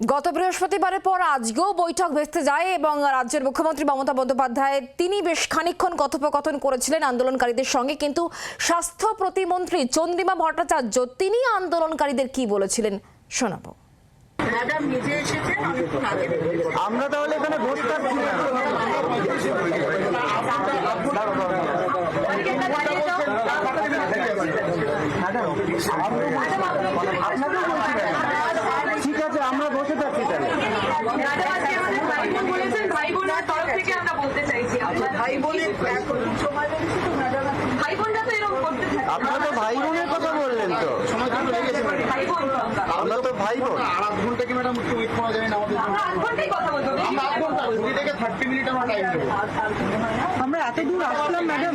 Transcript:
গত বৃহস্পতিবারের পর আজকেও বৈঠক ভেস্তে যায় এবং রাজ্যের মুখ্যমন্ত্রী মমতা বন্দ্যোপাধ্যায় তিনি বেশ খানিকক্ষণ কথোপকথন করেছিলেন আন্দোলনকারীদের সঙ্গে। কিন্তু স্বাস্থ্য প্রতিমন্ত্রী চন্দ্রিমা ভট্টাচার্য তিনি আন্দোলনকারীদের কি বলেছিলেন? শোনাবো। আমরা তাহলে এখানে থাকছি আমরা বসে থাকছি আপনারা তো ভাই বোনের কথা বললেন তো। ভাই বোন তো আমরা। তো ভাই বোন। আধ ঘণ্টা কি ম্যাডাম একটু ওয়েট করা যায় না আমাদের আমরা কথা বলব আমরা আধ ঘণ্টা কুড়ি থেকে থার্টি মিনিট আমরা টাইম দেবো। আমরা এত দূর আসলাম ম্যাডাম